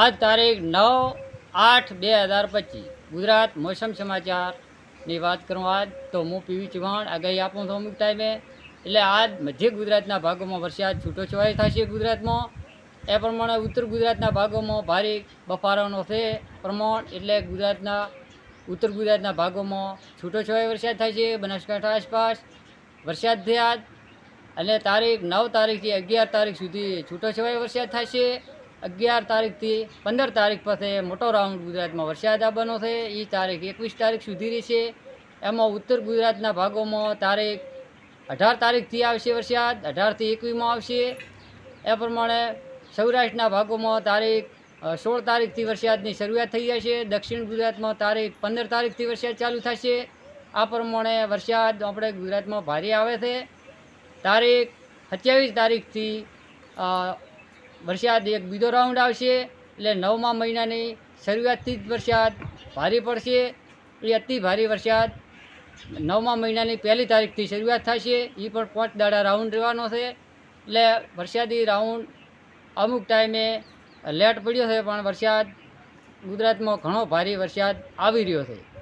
આજ તારીખ નવ આઠ બે હજાર પચીસ. ગુજરાત મોસમ સમાચારની વાત કરું આજ તો હું પીવી ચૌહાણ. આગાહી આપું છું અમુક ટાઈમે. એટલે આજ મધ્ય ગુજરાતના ભાગોમાં વરસાદ છૂટો છવાય થશે ગુજરાતમાં. એ પ્રમાણે ઉત્તર ગુજરાતના ભાગોમાં ભારે બફારાનો છે પ્રમાણ. એટલે ગુજરાતના, ઉત્તર ગુજરાતના ભાગોમાં છૂટો છવાય વરસાદ થાય છે બનાસકાંઠા આસપાસ. વરસાદ થયા અને તારીખ નવ તારીખથી અગિયાર તારીખ સુધી છૂટો છવાય વરસાદ થશે. અગિયાર તારીખથી પંદર તારીખ પછી મોટો રાઉન્ડ ગુજરાતમાં વરસાદ આવવાનો છે. એ તારીખ એકવીસ તારીખ સુધી રહેશે. એમાં ઉત્તર ગુજરાતના ભાગોમાં તારીખ અઢાર તારીખથી આવશે વરસાદ, અઢારથી એકવીસમાં આવશે. એ પ્રમાણે સૌરાષ્ટ્રના ભાગોમાં તારીખ સોળ તારીખથી વરસાદની શરૂઆત થઈ જશે. દક્ષિણ ગુજરાતમાં તારીખ પંદર તારીખથી વરસાદ ચાલુ થશે. આ પ્રમાણે વરસાદ આપણે ગુજરાતમાં ભારે આવે છે. તારીખ સત્યાવીસ તારીખથી વરસાદ એક બીજો રાઉન્ડ આવશે, એટલે નવમા મહિનાની શરૂઆતથી જ વરસાદ ભારે પડશે. એ અતિ ભારે વરસાદ નવમા મહિનાની પહેલી તારીખથી શરૂઆત થશે. એ પણ પાંચ દાડા રાઉન્ડ રહેવાનો છે. એટલે વરસાદી રાઉન્ડ અમુક ટાઈમે લેટ પડ્યો છે, પણ વરસાદ ગુજરાતમાં ઘણો ભારે વરસાદ આવી રહ્યો છે.